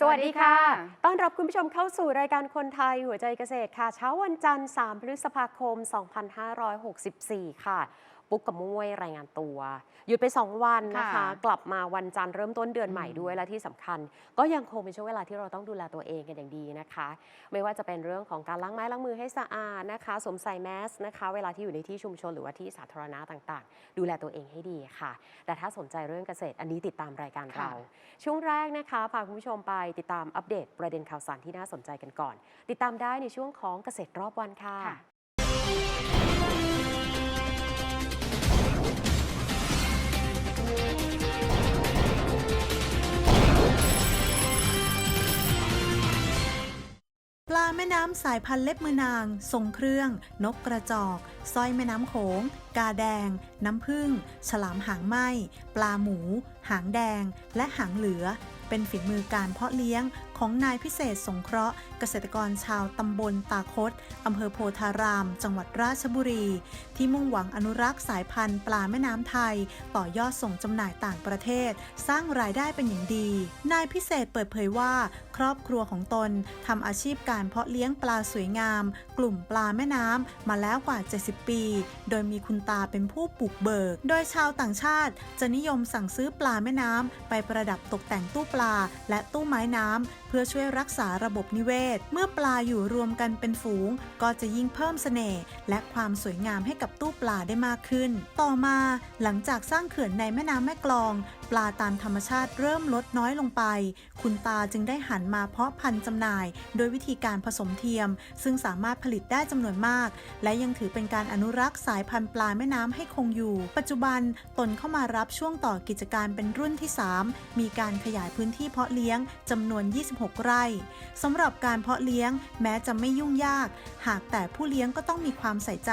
สวัสดีค่ะ ต้อนรับคุณผู้ชมเข้าสู่รายการคนไทยหัวใจเกษตรค่ะ เช้าวันจันทร์ 3 พฤษภาคม 2564 ค่ะ ปุ๊กกับมุ้ยรายงานตัว หยุดไป 2 วันนะคะ ค่ะ กลับมาวันจันทร์เริ่มต้นเดือนใหม่ด้วยและที่สำคัญ ก็ยังคงเป็นช่วงเวลาที่เราต้องดูแลตัวเองกันอย่างดีนะคะ ไม่ว่าจะเป็นเรื่องของการล้างไม้ล้างมือให้สะอาดนะคะสวมใส่แมสนะคะ เวลาที่อยู่ในที่ชุมชนหรือว่าที่สาธารณะต่างๆ ดูแลตัวเองให้ดีค่ะ แต่ถ้าสนใจเรื่องเกษตรอันนี้ติดตามรายการเราช่วงแรกนะคะพาคุณผู้ชมไปติดตามอัปเดตประเด็นข่าวสารที่น่าสนใจกันก่อน ติดตามได้ในช่วงของเกษตรรอบวันค่ะ ค่ะ ปลาแม่น้ำสายพันธุ์เล็บมือนาง ทรงเครื่อง นกกระจอกสร้อยแม่น้ำโขง กาแดง น้ำผึ้ง ฉลามหางไหม ปลาหมู หางแดง และหางเหลือ เป็นฝีมือการเพาะเลี้ยง ของนายพิเศษสงเคราะห์ เกษตรกรชาวตำบลตาคดอำเภอโพธาราม จังหวัดราชบุรี ที่มุ่งหวังอนุรักษ์สายพันธุ์ปลาแม่น้ำไทย ต่อยอดส่งจำหน่ายต่างประเทศ สร้างรายได้เป็นอย่างดี นายพิเศษเปิดเผยว่า ครอบครัวของตนทำอาชีพการเพาะเลี้ยงปลาสวยงาม กลุ่มปลาแม่น้ำมาแล้วกว่า 70 ปี โดยมีคุณตาเป็นผู้ปลูกเบิก โดยชาวต่างชาติ จะนิยมสั่งซื้อปลาแม่น้ำไปประดับตกแต่งตู้ปลาและตู้ไม้น้ำเพื่อช่วยรักษาระบบนิเวศ เมื่อปลาอยู่รวมกันเป็นฝูง ก็จะยิ่งเพิ่มเสน่ห์และความสวยงามให้กับตู้ปลาได้มากขึ้น ต่อมาหลังจากสร้างเขื่อนในแม่น้ำแม่กลอง ปลาตามธรรมชาติเริ่มลดน้อยลงไป คุณตาจึงได้หันมาเพาะพันธุ์จำหน่าย โดยวิธีการผสมเทียม ซึ่งสามารถผลิตได้จำนวนมาก และยังถือเป็นการอนุรักษ์สายพันธุ์ปลาแม่น้ำให้คงอยู่ ปัจจุบันตนเข้ามารับช่วงต่อกิจการเป็นรุ่นที่ 3 มีการขยายพื้นที่เพาะเลี้ยงจำนวน6 ไร่สำหรับการเพาะเลี้ยงแม้จะไม่ยุ่งยาก หากแต่ผู้เลี้ยงก็ต้องมีความใส่ใจ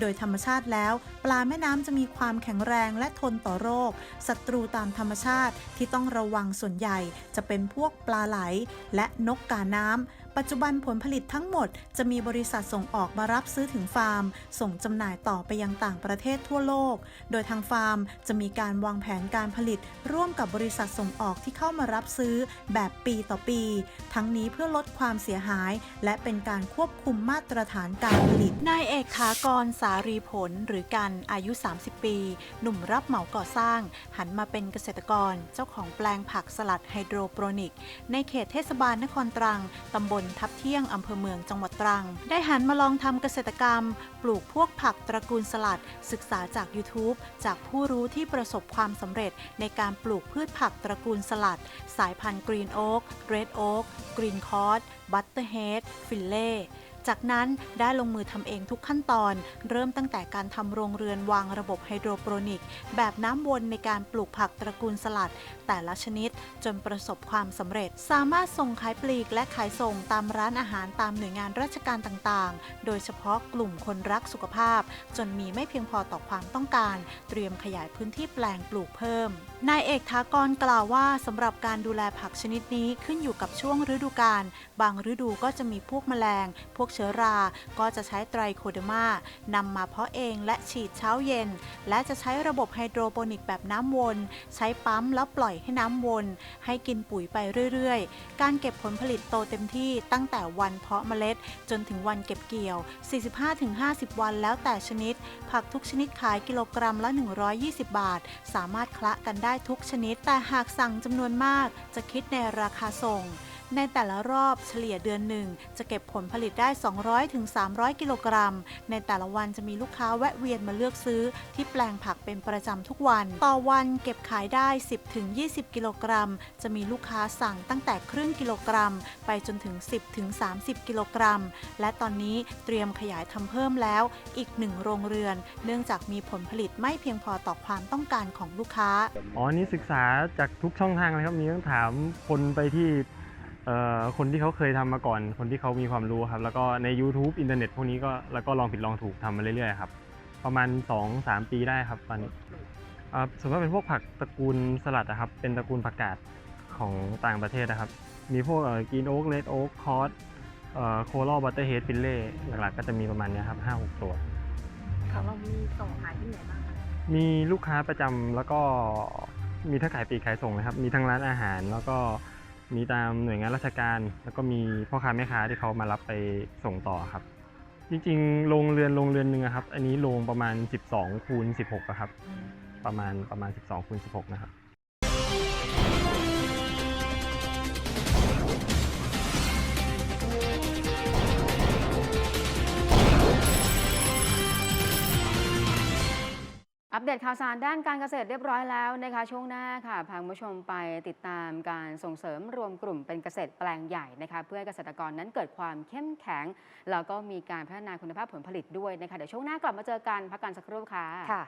โดยธรรมชาติแล้ว ปลาแม่น้ำจะมีความแข็งแรงและทนต่อโรคศัตรูตามธรรมชาติที่ต้องระวังส่วนใหญ่ จะเป็นพวกปลาไหล และนกกาน้ำ ปัจจุบันผลผลิตทั้งหมดจะมีบริษัทส่งออกมารับซื้อถึงฟาร์ม ส่งจำหน่ายต่อไปยังต่างประเทศทั่วโลก โดยทางฟาร์มจะมีการวางแผนการผลิต ร่วมกับบริษัทส่งออกที่เข้ามารับซื้อแบบปีต่อปี ทั้งนี้เพื่อลดความเสียหาย และเป็นการควบคุมมาตรฐานการผลิต นายเอกขากรสารีผลหรือกันอายุ 30 ปี หนุ่มรับเหมาก่อสร้าง หันมาเป็นเกษตรกร เจ้าของแปลงผักสลัดไฮโดรโปรนิก ในเขตเทศบาลนครตรังตำบลลทับเที่ยงอำเภอเมืองจังหวัดตรัง ได้หันมาลองทำเกษตรกรรม ปลูกพวกผักตระกูลสลัด ศึกษาจาก YouTube จากผู้รู้ที่ประสบความสำเร็จในการปลูกพืชผักตระกูลสลัด สายพันธุ์กรีนโอ๊กเรดโอ๊กกรีนคอร์ดบัตเตอร์เฮดฟิลเล่ จากนั้นได้ลงมือทำเองทุกขั้นตอน เริ่มตั้งแต่การทำโรงเรือนวางระบบไฮโดรโปรนิก แบบน้ำวนในการปลูกผักตระกูลสลัด แต่ละชนิดจนประสบความสำเร็จ สามารถส่งขายปลีกและขายส่งตามร้านอาหารตามหน่วยงานราชการต่างๆ โดยเฉพาะกลุ่มคนรักสุขภาพ จนมีไม่เพียงพอต่อความต้องการ เตรียมขยายพื้นที่แปลงปลูกเพิ่มนายเอกทากรกล่าวว่าสำหรับการดูแลผักชนิดนี้ขึ้นอยู่กับช่วงฤดูกาลบางฤดูก็จะมีพวกแมลง พวกเชื้อรา ก็จะใช้ไตรโคเดมานำมาเพาะเองและฉีดเช้าเย็น และจะใช้ระบบไฮโดรโปนิกแบบน้ำวน ใช้ปั๊มแล้วปล่อยให้น้ำวน ให้กินปุ๋ยไปเรื่อยๆ การเก็บผลผลิตโตเต็มที่ตั้งแต่วันเพาะเมล็ด จนถึงวันเก็บเกี่ยว 45-50 วันแล้วแต่ชนิด ผักทุกชนิดขายกิโลกรัมละ 120 บาท สามารถคละกันได้ทุกชนิด แต่หากสั่งจำนวนมากจะคิดในราคาส่ง ในแต่ละรอบเฉลี่ยเดือนหนึ่ง จะเก็บผลผลิตได้ 200ถึง300 กิโลกรัม ในแต่ละวันจะมีลูกค้าแวะเวียนมาเลือกซื้อ ที่แปลงผักเป็นประจำทุกวัน ต่อวันเก็บขายได้ 10ถึง20 กิโลกรัม จะมีลูกค้าสั่งตั้งแต่ครึ่งกิโลกรัม ไปจนถึง 10ถึง30 กิโลกรัม และตอนนี้เตรียมขยายทำเพิ่มแล้วอีกหนึ่งโรงเรือน เนื่องจากมีผลผลิตไม่เพียงพอต่อความต้องการของลูกค้า อ๋อ นี้ศึกษาจากทุกช่องทางเลยครับ มีต้องถามคนไปที่ คนที่เขาเคยทำมาก่อน คนที่เขามีความรู้ครับ แล้วก็ใน YouTube อินเทอร์เน็ตพวกนี้ก็แล้วก็ลองผิดลองถูกทำมาเรื่อยๆครับ ประมาณ 2-3 ปีได้ครับตอนนี้อ่าส่วนมากเป็นพวกผักตระกูลสลัดนะครับ เป็นตระกูลผักกาดของต่างประเทศนะครับ มีพวกกินโอ๊กเลดโอ๊กคอสโคลอบัตเตอร์เฮดฟิลเล่หลักๆก็จะมีประมาณเนี้ยครับ5-6ตัวของเรามีส่งขายที่ไหนบ้างคะมีลูกค้าประจำแล้วก็มีทั้งขายปลีกขายส่งนะครับ มีทั้งร้านอาหารแล้วก็ มีตามหน่วยงานราชการ แล้วก็มีพ่อค้าแม่ค้าที่เขามารับไปส่งต่อครับ จริงๆโรงเรือนโรงเรือนหนึ่งอะครับ อันนี้โรงประมาณ 12คูณ16อะครับ ประมาณประมาณ 12คูณ16นะครับ อัปเดตข่าวสารด้านการเกษตรเรียบร้อยแล้วนะคะ ช่วงหน้าค่ะพาคุณผู้ชมไปติดตามการส่งเสริมรวมกลุ่มเป็นเกษตรแปลงใหญ่นะคะ เพื่อเกษตรกรนั้นเกิดความเข้มแข็ง แล้วก็มีการพัฒนาคุณภาพผลผลิตด้วยนะคะ เดี๋ยวช่วงหน้ากลับมาเจอกันพักกันสักครู่ค่ะค่ะ